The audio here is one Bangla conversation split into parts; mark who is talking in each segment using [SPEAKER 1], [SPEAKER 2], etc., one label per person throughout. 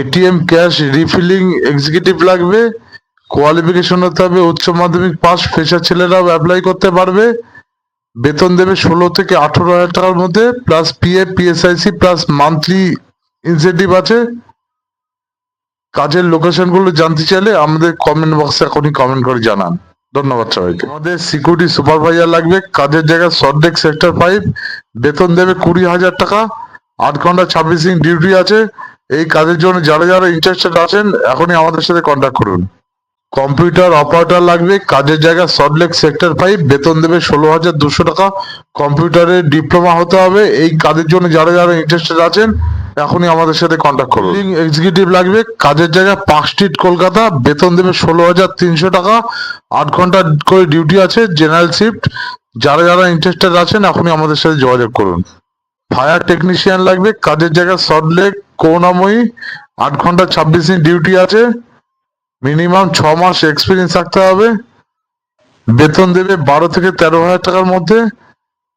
[SPEAKER 1] এটিএম ক্যাশ রিফিলিং এক্সিকিউটিভ লাগবে, কোয়ালিফিকেশন হতে হবে, উচ্চ মাধ্যমিক পাস ফ্রেশার ছেলেরাও অ্যাপ্লাই করতে পারবে। বেতন দেবে ষোলো থেকে আঠারো হাজার টাকার মধ্যে plus PF PSIC plus monthly incentive আছে। কাজের লোকেশনগুলো জানতে চাইলে আমাদের কমেন্ট বক্সে এখনই কমেন্ট করে জানান। ধন্যবাদ সবাইকে। আমাদের সিকিউরিটি সুপারভাইজার লাগবে, কাজের জায়গায় সল্টলেক সেক্টর ফাইভ বেতন দেবে কুড়ি হাজার টাকা, আট ঘণ্টা ছাব্বিশ ডিউটি আছে। এই কাজের জন্য যারা যারা ইন্টারেস্টেড আছেন, এখনই আমাদের সাথে কন্ট্যাক্ট করুন। কম্পিউটার অপারেটর লাগবে, কাজের জায়গা সল্টলেক সেক্টর ফাইভ বেতন দেবে ষোলো হাজার দুশো টাকা। কম্পিউটারে ডিপ্লোমা হতে হবে। এই কাজের জন্য যারা যারা ইন্টারেস্টেড আছেন, এখনই আমাদের সাথে কন্ট্যাক্ট করুন। এক্সিকিউটিভ লাগবে, কাজের জায়গা পার্ক স্ট্রিট কলকাতা বেতন দেবে ষোলো হাজার তিনশো টাকা। আট ঘণ্টা করে ডিউটি আছে জেনারেল শিফট যারা যারা ইন্টারেস্টেড আছেন, এখনই আমাদের সাথে যোগাযোগ করুন। ফায়ার টেকনিশিয়ান লাগবে, কাজের জায়গা সল্টলেক করুণাময়ী, আট ঘণ্টা ছাব্বিশ দিন ডিউটি আছে। মিনিমাম ছ মাস এক্সপিরিয়েন্স থাকতে হবে। বেতন দেবে বারো থেকে তেরো হাজার টাকার মধ্যে।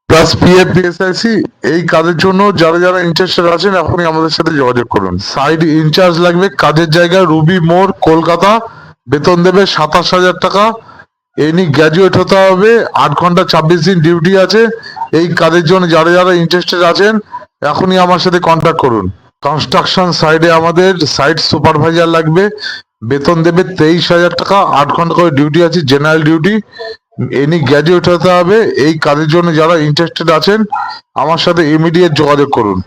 [SPEAKER 1] প্লাস পিএফ পিএসআইসি এই কাজের জন্য যারা যারা ইন্টারেস্টেড আছেন, এখনই আমাদের সাথে যোগাযোগ করুন। সাইড ইনচার্জ লাগবে, কাজের জায়গা রুবি মোড় কলকাতা। বেতন দেবে সাতাশ হাজার টাকা। এনি গ্র্যাজুয়েট হতে হবে, আট ঘণ্টা ছাব্বিশ দিন ডিউটি আছে। এই কাজের জন্য যারা যারা ইন্টারেস্টেড আছেন, এখনই আমার সাথে কন্ট্যাক্ট করুন। কনস্ট্রাকশন সাইডে আমাদের সাইট সুপারভাইজার লাগবে। বেতন দেবে তেইশ হাজার টাকা। আট ঘণ্টা করে ডিউটি আছে জেনারেল ডিউটি এনি গ্র্যাজুয়েট হতে হবে। এই কাজের জন্য যারা ইন্টারেস্টেড আছেন, আমার সাথে ইমিডিয়েট যোগাযোগ করুন।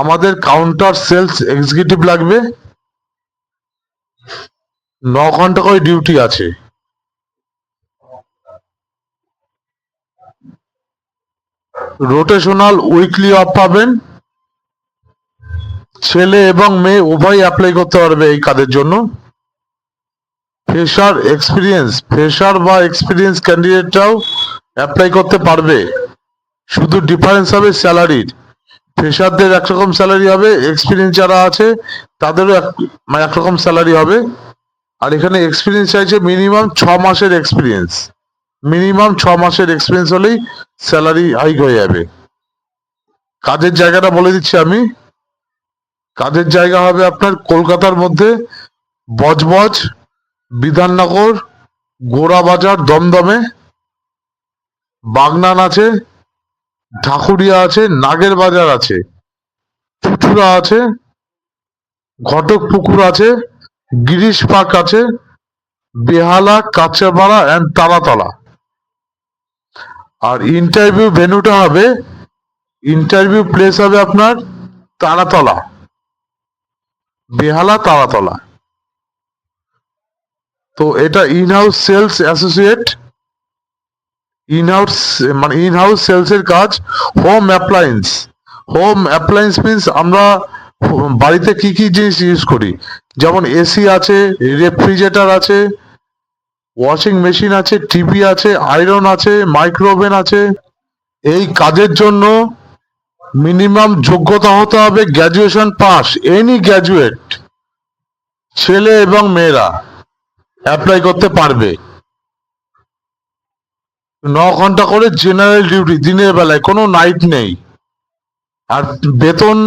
[SPEAKER 1] আমাদের কাউন্টার সেলস এক্সিকিউটিভ লাগবে। ন ঘণ্টা করে ডিউটি আছে। রোটেশনাল উইকলি অফ পাবেন। ছেলে এবং মেয়ে উভয় অ্যাপ্লাই করতে পারবে এই কাজের জন্য। ফ্রেশার এক্সপিরিয়েন্স ফ্রেশার বা এক্সপিরিয়েন্স ক্যান্ডিডেটরাও অ্যাপ্লাই করতে পারবে। শুধু ডিফারেন্স হবে স্যালারির ফ্রেশারদের একরকম স্যালারি হবে এক্সপিরিয়েন্স যারা আছে, তাদেরও এক মানে একরকম স্যালারি হবে। আর এখানে এক্সপিরিয়েন্স চাইছে মিনিমাম ছ মাসের এক্সপিরিয়েন্স মিনিমাম ছ মাসের এক্সপিরিয়েন্স হলেই স্যালারি হাইক হয়ে যাবে। কাজের জায়গাটা বলে দিচ্ছি আমি। কাজের জায়গা হবে আপনার? কলকাতার মধ্যে বজবজ, বিধাননগর গোড়াবাজার দমদমে, বাগনান আছে, ঢাকুরিয়া আছে, নাগের বাজার আছে চুচুড়া আছে, ঘটক পুকুর আছে, গিরিশ পার্ক আছে, বেহালা, কাঁচাপাড়া অ্যান্ড তারাতলা। আর ইন্টারভিউ ভেন্যুটা হবে ইন্টারভিউ প্লেস হবে আপনার তারাতলা। বেহালা তারাতলা। তো এটা in house sales associate in house মানে ইন হাউস সেলস এর কাজ home appliance home appliance means আমরা বাড়িতে কি কি জিনিস ইউজ করি? যেমন এসি আছে রেফ্রিজারেটর আছে ওয়াশিং মেশিন আছে টিভি আছে আয়রন আছে মাইক্রোওভেন আছে। এই কাজের জন্য মিনিমাম যোগ্যতা হতে হবে গ্র্যাজুয়েশন পাস এনি গ্র্যাজুয়েট ছেলে এবং মেয়েরা অ্যাপ্লাই করতে পারবে। ন ঘণ্টা করে জেনারেল ডিউটি দিনের বেলায়, কোনো নাইট নেই। আর বেতন,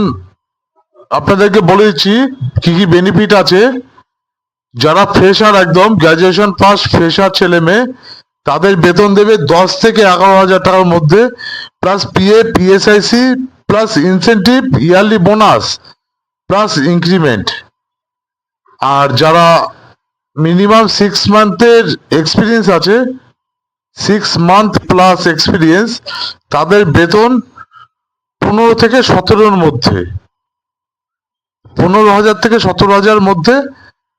[SPEAKER 1] আপনাদেরকে বলে দিচ্ছি, কি কি বেনিফিট আছে? যারা ফ্রেশার একদম গ্র্যাজুয়েশন পাস ফ্রেশার ছেলে মেয়ে তাদের বেতন দেবে দশ থেকে এগারো হাজার টাকার মধ্যে plus PA PSIC plus incentive yearly bonus plus increment আর যারা মিনিমাম সিক্স মান্থের এক্সপিরিয়েন্স আছে সিক্স মান্থ প্লাস এক্সপিরিয়েন্স তাদের বেতন পনেরো থেকে সতেরোর মধ্যে। পনেরো হাজার থেকে সতেরো হাজার মধ্যে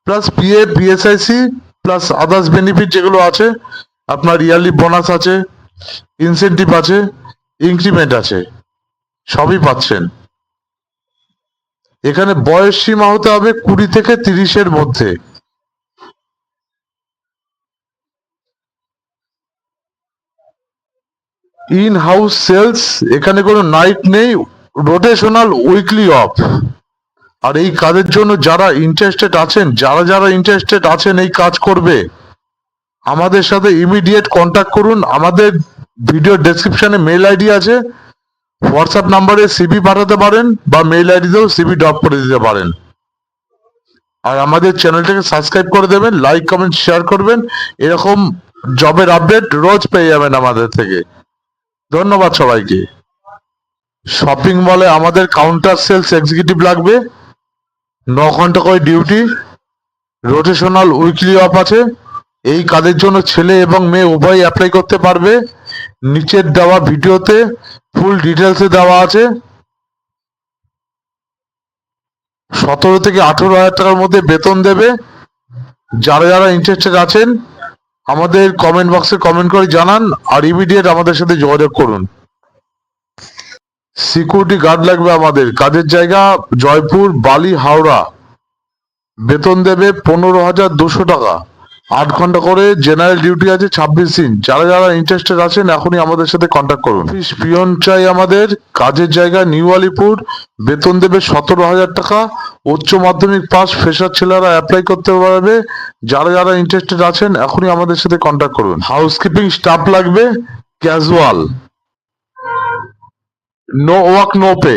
[SPEAKER 1] plus PF BSIC plus others benefit যেগুলো আছে আপনার ইয়ারলি বোনাস আছে ইনসেন্টিভ আছে ইনক্রিমেন্ট আছে, সবই পাচ্ছেন। এখানে বয়স সীমা হতে হবে কুড়ি থেকে তিরিশের মধ্যে। ইন হাউস সেলস এখানে কোনো নাইট নেই রোটেশনাল উইকলি অফ আর এই কাজের জন্য যারা ইন্টারেস্টেড আছেন, যারা যারা ইন্টারেস্টেড আছেন, এই কাজ করবে। আমাদের সাথে ইমিডিয়েট কন্ট্যাক্ট করুন। আমাদের ভিডিও ডেসক্রিপশনে মেল আইডি আছে। হোয়াটসঅ্যাপ নাম্বারে সিবি পাঠাতে পারেন বা মেল আইডিতেও সিবি ড্রপ করে দিতে পারেন। আর আমাদের চ্যানেলটাকে সাবস্ক্রাইব করে দেবেন লাইক কমেন্ট শেয়ার করবেন। এরকম জবের আপডেট রোজ পেয়ে যাবেন আমাদের থেকে। ধন্যবাদ সবাইকে। শপিং মলে আমাদের কাউন্টার সেলস এক্সিকিউটিভ লাগবে। ন ঘণ্টা করে ডিউটি রোটেশনাল উইকলি অফ আছে। এই কাজের জন্য ছেলে এবং মেয়ে উভয় অ্যাপ্লাই করতে পারবে। নিচের দেওয়া ভিডিওতে ফুল ডিটেলসে দেওয়া আছে। সতেরো থেকে আঠেরো হাজার টাকার মধ্যে বেতন দেবে। যারা যারা ইন্টারেস্টেড আছেন, আমাদের কমেন্ট বক্সে কমেন্ট করে জানান আর ইমিডিয়েট আমাদের সাথে যোগাযোগ করুন। সিকিউরিটি গার্ড লাগবে আমাদের। কাজের জায়গা জয়পুর, বালি, হাওড়া। বেতন দেবে পনেরো হাজার দুশো টাকা। আট ঘণ্টা করে জেনারেল ডিউটি আছে, ছাব্বিশ দিন। যারা যারা ইন্টারেস্টেড আছেন, এখনই আমাদের সাথে কন্ট্যাক্ট করুন। অফিস পিয়ন চাই আমাদের, কাজের জায়গা নিউ আলিপুর, বেতন দেবে সতেরো হাজার টাকা। উচ্চ মাধ্যমিক পাস ফ্রেশার ছেলেরা অ্যাপ্লাই করতে পারবে। যারা যারা ইন্টারেস্টেড আছেন, এখনই আমাদের সাথে কন্ট্যাক্ট করুন। হাউসকিপিং স্টাফ লাগবে casual no work no pay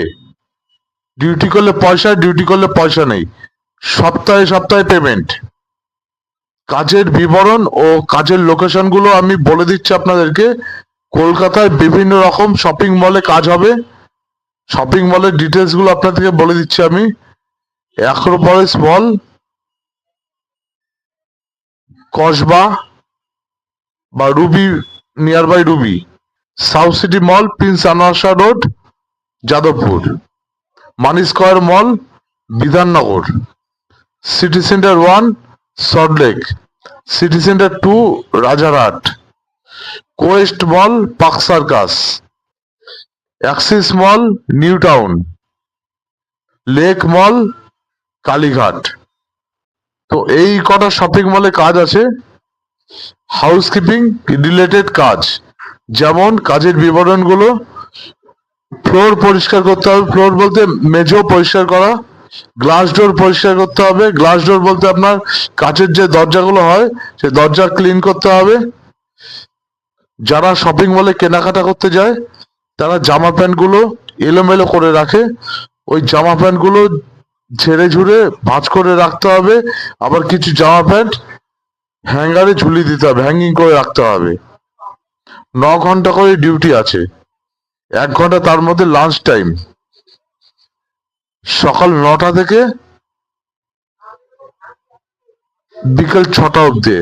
[SPEAKER 1] duty করলে পয়সা ডিউটি করলে পয়সা নেই। সপ্তাহে সপ্তাহে পেমেন্ট কাজের বিবরণ ও কাজের লোকেশনগুলো আমি বলে দিচ্ছি আপনাদেরকে। কলকাতায় বিভিন্ন রকম শপিং মলে কাজ হবে। শপিং মলের ডিটেলসগুলো আপনাদেরকে বলে দিচ্ছি আমি। অ্যাক্রোপলিস মল কসবা বা Ruby near by Ruby South City mall Prince Anwar Shah road Jadavpur money square mall Bidhannagar city centre one Salt Lake city centre two Rajarhat Quest mall park circus Axis mall new town lake mall Kalighat তো এই কটা শপিং মলে কাজ আছে। হাউসকিপিং রিলেটেড কাজ। যেমন কাজের বিবরণগুলো ফ্লোর পরিষ্কার করতে হবে। ফ্লোর বলতে মেঝেও পরিষ্কার করা। গ্লাস ডোর পরিষ্কার করতে হবে। গ্লাস ডোর বলতে আপনার কাচের যে দরজাগুলো হয় সেই দরজা ক্লিন করতে হবে। যারা শপিং মলে কেনাকাটা করতে যায়, তারা জামা প্যান্টগুলো এলোমেলো করে রাখে। ওই জামা প্যান্টগুলো ঝেড়ে ঝুড়ে ভাঁজ করে রাখতে হবে। আবার কিছু জামা প্যান্ট হ্যাঙ্গারে ঝুলিয়ে দিতে হবে হ্যাঙ্গিং করে রাখতে হবে। ন ঘণ্টা করে ডিউটি আছে। এক ঘণ্টা তার মধ্যে লাঞ্চ টাইম সকাল নটা থেকে বিকেল ছটা অবধি।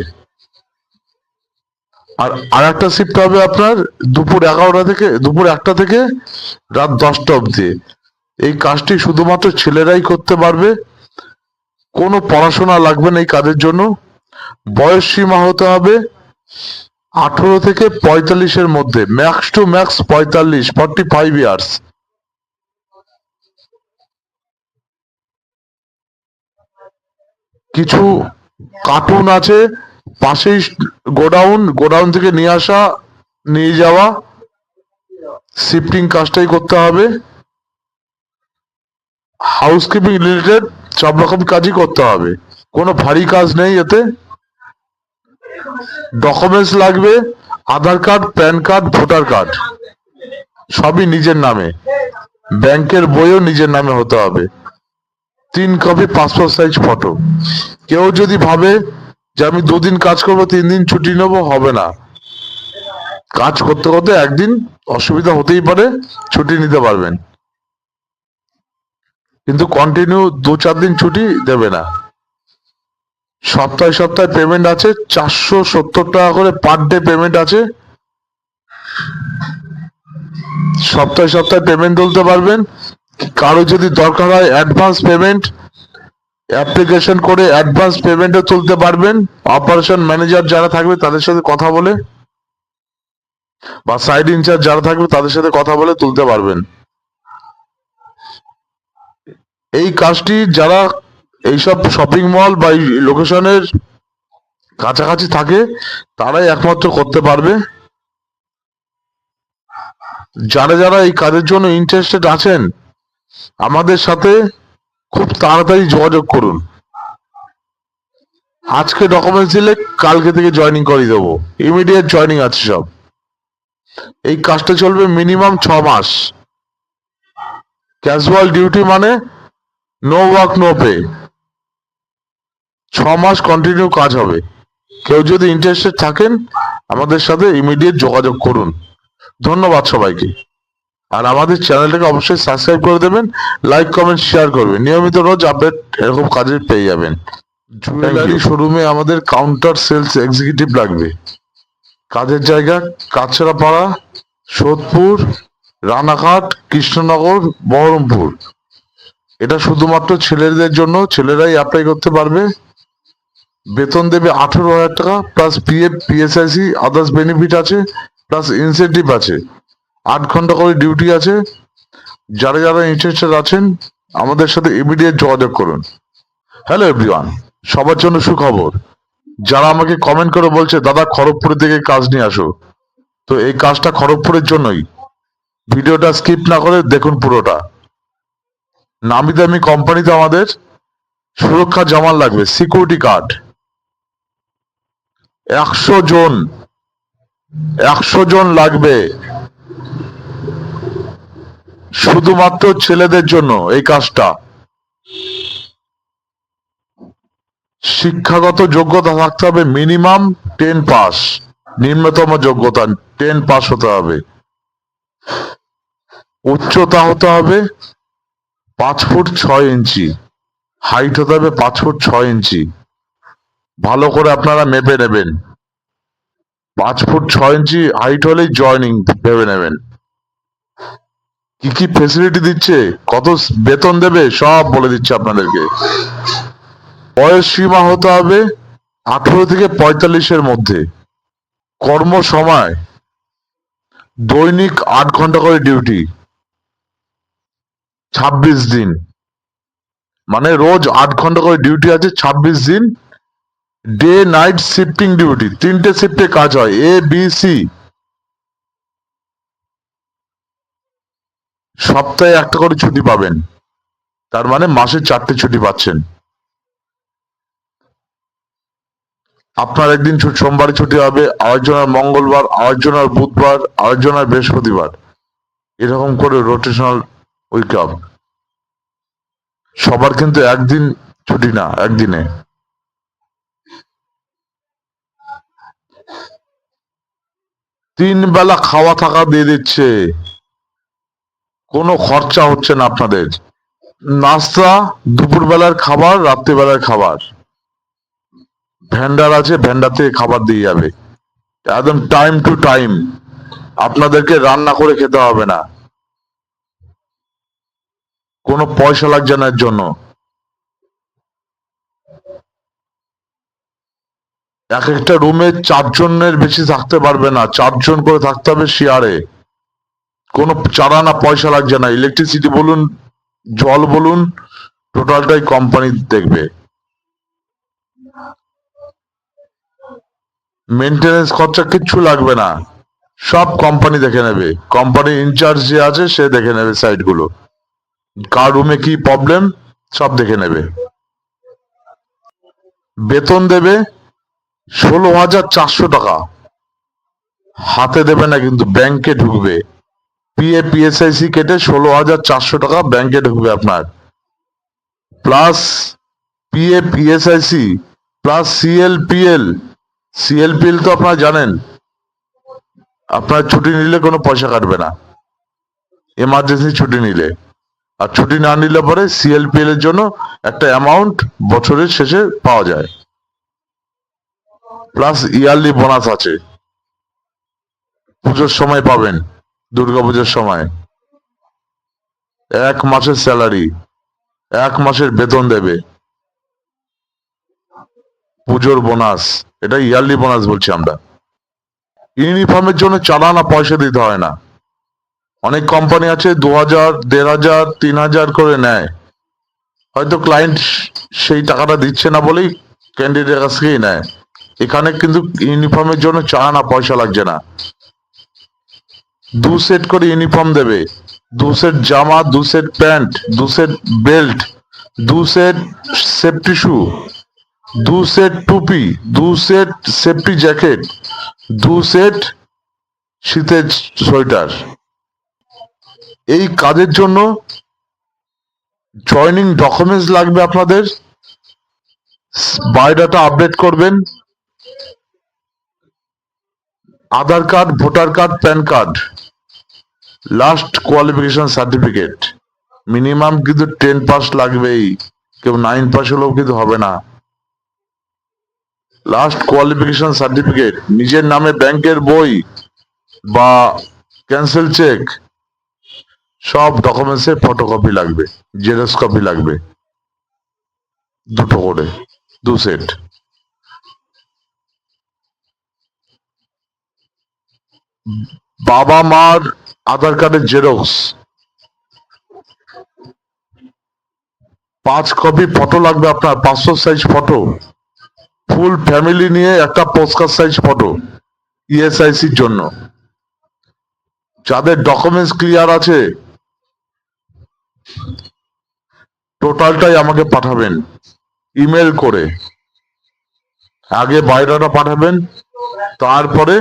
[SPEAKER 1] আর আর একটা শিফট হবে আপনার দুপুর এগারোটা থেকে, দুপুর একটা থেকে রাত দশটা অবধি। এই কাজটি শুধুমাত্র ছেলেরাই করতে পারবে। কোনো পড়াশোনা লাগবে না এই কাজের জন্য। বয়স সীমা হতে হবে আঠারো থেকে পঁয়তাল্লিশের মধ্যে। ম্যাক্স টু ম্যাক্স পঁয়তাল্লিশ ফর্টি ফাইভ ইয়ার্স কিছু কার্টুন আছে, পাশেই গোডাউন গোডাউন থেকে নিয়ে আসা, নিয়ে যাওয়া শিফটিং কাজটাই করতে হবে। হাউসকিপিং রিলেটেড সব রকম কাজই করতে হবে। কোনো ভারী কাজ নেই এতে। ডকুমেন্টস লাগবে, Aadhaar card PAN card voter card সবই নিজের নামে। ব্যাংকের বইও নিজের নামে হতে হবে। তিন কপি পাসপোর্ট সাইজ ফটো কেউ যদি ভাবে যে আমি দুদিন কাজ করব তিন দিন ছুটি নেব, হবে না। কাজ করতে করতে একদিন অসুবিধা হতেই পারে, ছুটি নিতে পারবেন। কিন্তু কন্টিনিউ দু চার দিন ছুটি দেবে না। সপ্তাহে সপ্তাহে পেমেন্ট আছে, চারশো সত্তর টাকা করে পার ডে পেমেন্ট আছে। সপ্তাহে সপ্তাহে পেমেন্ট তুলতে পারবেন। কারও যদি দরকার হয় অ্যাডভান্স পেমেন্ট অ্যাপ্লিকেশন করে অ্যাডভান্স পেমেন্টও তুলতে পারবেন। অপারেশন ম্যানেজার যারা থাকবে তাদের সাথে কথা বলে বা সাইড ইনচার্জ যারা থাকবে তাদের সাথে কথা বলে তুলতে পারবেন। এই কাজটি যারা এইসব শপিং মল বা লোকেশনের কাছাকাছি থাকে, তারাই একমাত্র করতে পারবে। যারা যারা এই কাজের জন্য ইন্টারেস্টেড আছেন আমাদের সাথে খুব তাড়াতাড়ি যোগাযোগ করুন। আজকে ডকুমেন্টস দিলে কালকে থেকে জয়েনিং করে দেবো। ইমিডিয়েট জয়েনিং আছে সব। এই কাজটা চলবে মিনিমাম ছ মাস। ক্যাজুয়াল ডিউটি মানে নো ওয়ার্ক নো পে ছ মাস কন্টিনিউ কাজ হবে। কেউ যদি ইন্টারেস্টেড থাকেন, আমাদের সাথে ইমিডিয়েট যোগাযোগ করুন। ধন্যবাদ সবাইকে। আর আমাদের চ্যানেলটাকে অবশ্যই সাবস্ক্রাইব করে দেবেন লাইক কমেন্ট শেয়ার করবেন। নিয়মিত রোজ আপডেট এরকম কাজের পেয়ে যাবেন। জুয়েলারি শোরুমে আমাদের কাউন্টার সেলস এক্সিকিউটিভ লাগবে। কাজের জায়গা কাছড়াপাড়া সোদপুর রানাঘাট কৃষ্ণনগর বহরমপুর। এটা শুধুমাত্র ছেলেদের জন্য ছেলেরাই অ্যাপ্লাই করতে পারবে। বেতন দেবে আঠেরো হাজার টাকা plus PF PSIC others benefit আছে প্লাস ইনসেন্টিভ আছে। আট ঘণ্টা করে ডিউটি আছে। যারা যারা ইন্টারেস্টেড আছেন, আমাদের সাথে ইমিডিয়েট যোগাযোগ করুন। হ্যালো এভরিওয়ান সবার জন্য সুখবর। যারা আমাকে কমেন্ট করে বলছে, দাদা, খড়গপুরের থেকে কাজ নিয়ে আসো। তো এই কাজটা খড়গপুরের জন্যই। ভিডিওটা স্কিপ না করে দেখুন পুরোটা। নামি দামি কোম্পানিতে আমাদের। সুরক্ষা জামাল লাগবে সিকিউরিটি কার্ড একশো জন একশো জন লাগবে। শুধুমাত্র ছেলেদের জন্য এই কাজটা। শিক্ষাগত যোগ্যতা থাকতে হবে মিনিমাম টেন পাস। নিম্নতম যোগ্যতা টেন পাস হতে হবে। উচ্চতা হতে হবে পাঁচ ফুট ছয় ইঞ্চি। হাইট হতে হবে পাঁচ ফুট ছয় ইঞ্চি। ভালো করে আপনারা মেপে নেবেন। পাঁচ ফুট ছয় ইঞ্চি, হাইট হলেই জয়নিং ভেবে নেবেন। কি কি ফেসিলিটি দিচ্ছে, কত বেতন দেবে, সব বলে দিচ্ছে আপনাদেরকে। বয়স সীমা হতে হবে আঠারো থেকে পঁয়তাল্লিশের মধ্যে। কর্ম সময় দৈনিক আট ঘণ্টা করে ডিউটি ছাব্বিশ দিন। মানে রোজ আট ঘণ্টা করে ডিউটি আছে, ছাব্বিশ দিন। ডে নাইট শিফটিং ডিউটি তিনটে শিফটে কাজ হয় এ বি সি সপ্তাহে একটা করে ছুটি পাবেন। তার মানে মাসে চারটে ছুটি পাচ্ছেন। আপনার একদিন সোমবারে ছুটি হবে, আরেকজনের মঙ্গলবার, আরেকজনের বুধবার, আরেকজনের বৃহস্পতিবার। এরকম করে রোটেশনাল উইক আপ সবার কিন্তু একদিন ছুটি না, একদিনে। তিন বেলা খাওয়া থাকা দিয়ে দিচ্ছে। কোনো খরচা হচ্ছে না আপনাদের। নাস্তা, দুপুরবেলার খাবার, রাত্রিবেলার খাবার। ভ্যান্ডার আছে ভ্যান্ডার থেকে খাবার দিয়ে যাবে। একদম টাইম টু টাইম আপনাদেরকে রান্না করে খেতে হবে না। কোনো পয়সা লাগছে না এর জন্য। এক একটা রুমে চারজনের বেশি থাকতে পারবে না। চারজন করে থাকতে হবে শেয়ারে কোনো চারা না, পয়সা লাগছে না। ইলেকট্রিসিটি বলুন, জল বলুন টোটালটাই কোম্পানি দেখবে। মেনটেনেন্স খরচা কিচ্ছু লাগবে না। সব কোম্পানি দেখে নেবে। কোম্পানির ইনচার্জ যে আছে, সে দেখে নেবে সাইটগুলো কার রুমে কি প্রবলেম সব দেখে নেবে। বেতন দেবে ষোলো হাজার চারশো টাকা। হাতে দেবে না, কিন্তু ব্যাংকে ঢুকবে। পিএ পিএসআইসি কেটে ষোলো হাজার চারশো টাকা ব্যাংকে ঢুকবে আপনার। Plus PA PSIC plus CLPL CLPL তো আপনারা জানেন, আপনার ছুটি নিলে কোনো পয়সা কাটবে না। এমার্জেন্সি ছুটি নিলে। আর ছুটি না নিলে পরে সিএলপিএল এর জন্য একটা অ্যামাউন্ট বছরের শেষে পাওয়া যায়। প্লাস ইয়ারলি বোনাস আছে। পুজোর সময় পাবেন। দুর্গাপুজোর সময়। এক মাসের স্যালারি এক মাসের বেতন দেবে। পুজোর বোনাস এটা ইয়ারলি বোনাস বলছি আমরা। ইউনিফর্মের জন্য চালানা পয়সা দিতে হয় না। অনেক কোম্পানি আছে দু হাজার দেড় হাজার তিন হাজার করে নেয়। হয়তো ক্লায়েন্ট সেই টাকাটা দিচ্ছে না বলেই ক্যান্ডিডেটের কাছ থেকেই নেয়। এখানে কিন্তু ইউনিফর্মের জন্য চালানা পয়সা লাগছে না। দু সেট করে ইউনিফর্ম দেবে। দু সেট জামা, দু সেট প্যান্ট, দু সেট বেল্ট, দু সেট সেফটি শু, দু সেট টুপি, দু সেট সেফটি জ্যাকেট, দু সেট শীতের সোয়েটার। এই কাজের জন্য জয়নিং ডকুমেন্টস লাগবে আপনাদের। বায়োডাটা আপডেট করবেন। Aadhaar card, voter card, PAN card. Last qualification certificate minimum কিন্তু টেন পাস লাগবেই। কেউ নাইন পাস হলেও কিন্তু হবে না। লাস্ট কোয়ালিফিকেশন সার্টিফিকেট নিজের নামে ব্যাংকের বই বা ক্যান্সেল চেক সব ডকুমেন্টস এর ফটোকপি লাগবে জেরক্স কপি লাগবে। দুটো করে, দু সেট বাবা মার আধার কার্ডের জেরক্স। পাঁচ কপি ফটো লাগবে আপনার, পাঁচশো সাইজ ফটো। ফুল ফ্যামিলি নিয়ে একটা পোস্টকার সাইজ ফটো ইএসআইসির জন্য। যাদের ডকুমেন্টস ক্লিয়ার আছে টোটালটাই আমাকে পাঠাবেন ইমেল করে। আগে বাইরেটা পাঠাবেন, তারপরে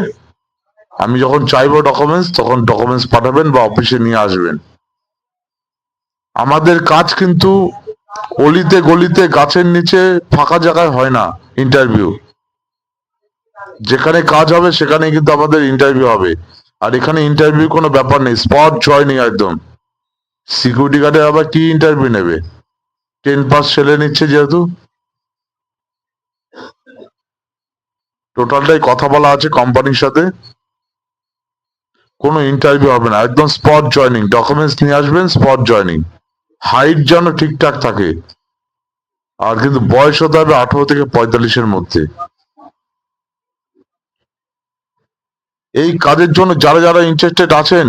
[SPEAKER 1] আমি যখন চাইব ডকুমেন্টস তখন ডকুমেন্টস পাঠাবেন বা অফিসে নিয়ে আসবেন। আমাদের কাজ কিন্তু অলিতে গলিতে, গাছের নিচে, ফাঁকা জায়গায় হয় না ইন্টারভিউ যেখানে কাজ হবে, সেখানে কিন্তু আমাদের ইন্টারভিউ হবে। আর এখানে ইন্টারভিউ কোনো ব্যাপার নেই স্পট জয়নিং একদম। সিকিউরিটি গার্ডে আবার কি ইন্টারভিউ নেবে? টেন পাস ছেলে নিচ্ছে যেহেতু। টোটালটাই কথা বলা আছে কোম্পানির সাথে। কোনো ইন্টারভিউ হবে না, একদম স্পট জয়নিং ডকুমেন্টস নিয়ে আসবেন স্পট জয়নিং হাইট যেন ঠিকঠাক থাকে, আর কিন্তু বয়স হতে হবে আঠারো থেকে পঁয়তাল্লিশের মধ্যে। এই কাজের জন্য যারা যারা ইন্টারেস্টেড আছেন,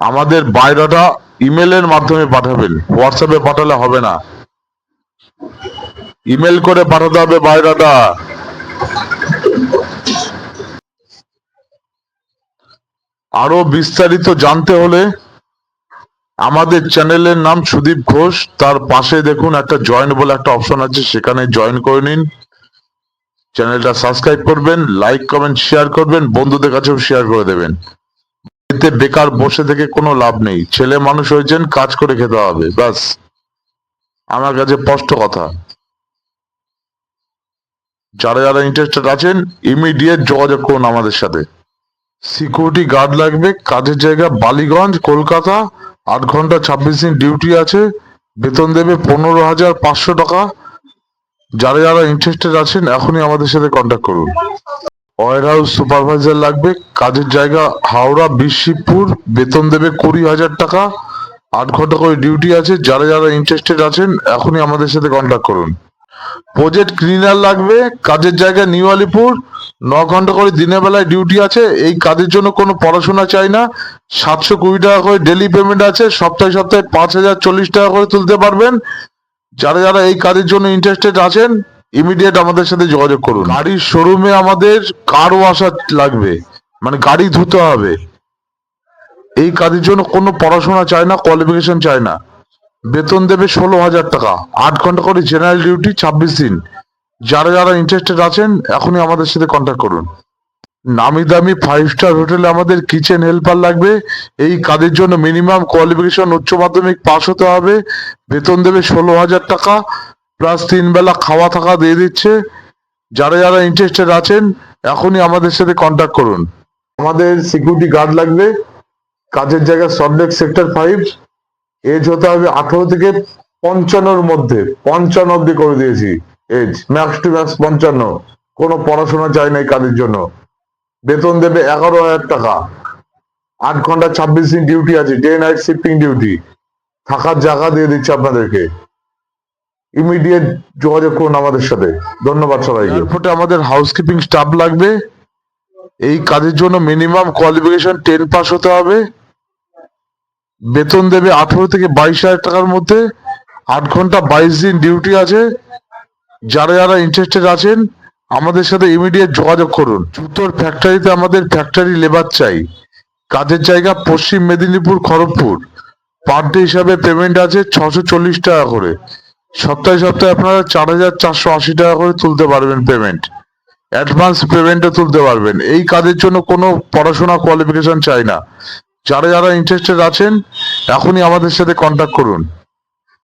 [SPEAKER 1] আমাদের বায়োডাটা ইমেলের মাধ্যমে পাঠাবেন হোয়াটসঅ্যাপে পাঠালে হবে না। ইমেল করে পাঠাতে হবে বায়োডাটা আরও বিস্তারিত জানতে হলে আমাদের চ্যানেলের নাম সুদীপ ঘোষ। তার পাশে দেখুন একটা জয়েন বলে একটা অপশন আছে, সেখানে জয়েন করে নিন। চ্যানেলটা সাবস্ক্রাইব করবেন লাইক কমেন্ট শেয়ার করবেন, বন্ধুদের কাছেও শেয়ার করে দেবেন। এতে বেকার বসে থেকে কোনো লাভ নেই। ছেলে মানুষ হয়েছেন, কাজ করে খেতে হবে, ব্যাস। আমার কাছে স্পষ্ট কথা। যারা যারা ইন্টারেস্টেড আছেন ইমিডিয়েট যোগাযোগ করুন আমাদের সাথে। সিকিউরিটি গার্ড লাগবে, কাজের জায়গা বালিগঞ্জ, কলকাতা, আট ঘণ্টা ছাব্বিশ দিন ডিউটি আছে, বেতন দেবে পনেরো হাজার পাঁচশো টাকা। যারা যারা ইন্টারেস্টেড আছেন, এখনই আমাদের সাথে কন্ট্যাক্ট করুন। ওয়ার হাউস সুপারভাইজার লাগবে, কাজের জায়গা হাওড়া, বিশিবপুর, বেতন দেবে কুড়ি হাজার টাকা। আট ঘণ্টা করে ডিউটি আছে, যারা যারা ইন্টারেস্টেড আছেন, এখনই আমাদের সাথে কন্ট্যাক্ট করুন। প্রজেক্ট ক্লিনার লাগবে, কাজের জায়গা নিউ আলিপুর ন ঘণ্টা করে দিনের বেলায় ডিউটি আছে, এই কাজের জন্য কোনো পড়াশোনা চাই না। সাতশো কুড়ি টাকা করে ডেলি পেমেন্ট আছে, সপ্তাহে সপ্তাহে পাঁচ হাজার চল্লিশ টাকা করে তুলতে পারবেন। যারা যারা এই কাজের জন্য ইন্টারেস্টেড আছেন ইমিডিয়েট আমাদের সাথে যোগাযোগ করুন। গাড়ির শোরুমে আমাদের কার ওয়াশার লাগবে মানে গাড়ি ধুতে হবে। এই কাজের জন্য কোনো পড়াশোনা চায় না কোয়ালিফিকেশন চায় না। বেতন দেবে ষোলো হাজার টাকা। আট ঘণ্টা করে জেনারেল ডিউটি ছাব্বিশ দিন। যারা যারা ইন্টারেস্টেড আছেন, এখনই আমাদের সাথে কন্ট্যাক্ট করুন। নামি দামি ফাইভ স্টার হোটেলে আমাদের কিচেন হেল্পার লাগবে। এই কাজের জন্য মিনিমাম কোয়ালিফিকেশন উচ্চ মাধ্যমিক পাস হতে হবে। বেতন দেবে ষোলো হাজার টাকা। প্লাস তিন বেলা খাওয়া থাকা দিয়ে দিচ্ছে। যারা যারা ইন্টারেস্টেড আছেন, এখনই আমাদের সাথে কন্ট্যাক্ট করুন। আমাদের সিকিউরিটি গার্ড লাগবে। কাজের জায়গা সল্টলেক সেক্টর ফাইভ এজ হতে হবে আঠারো থেকে পঞ্চান্নর মধ্যে। পঞ্চান্ন অব্দি করে দিয়েছি। এজ ম্যাক্স টু ম্যাক্স পঞ্চান্ন। কোনো পড়াশোনা চাই নাই কাজের জন্য। বেতন দেবে এগারো হাজার টাকা। আট ঘণ্টা ছাব্বিশ দিন ডিউটি আছে ডে নাইট শিফটিং ডিউটি থাকার জায়গা দিয়ে দিচ্ছে আপনাদেরকে। ইমিডিয়েট যোগাযোগ করুন আমাদের সাথে। ধন্যবাদ সবাইকে। এয়ারপোর্টে আমাদের হাউসকিপিং স্টাফ লাগবে। এই কাজের জন্য মিনিমাম কোয়ালিফিকেশন টেন পাস হতে হবে। বেতন দেবে আঠারো থেকে বাইশ হাজার টাকার মধ্যে। আট ঘণ্টা বাইশ দিন ডিউটি আছে। যারা যারা ইন্টারেস্টেড আছেন, আমাদের সাথে ইমিডিয়েট যোগাযোগ করুন। জুতোর ফ্যাক্টরিতে আমাদের ফ্যাক্টরি লেবার চাই। কাজের জায়গা পশ্চিম মেদিনীপুর, খড়গপুর। পার ডে হিসাবে পেমেন্ট আছে ছশো চল্লিশ টাকা করে। সপ্তাহে সপ্তাহে আপনারা চার হাজার চারশো আশি টাকা করে তুলতে পারবেন পেমেন্ট অ্যাডভান্স পেমেন্টও তুলতে পারবেন। এই কাজের জন্য কোনো পড়াশোনা কোয়ালিফিকেশন চাই না। যারা যারা ইন্টারেস্টেড আছেন এখনই আমাদের সাথে কন্ট্যাক্ট করুন।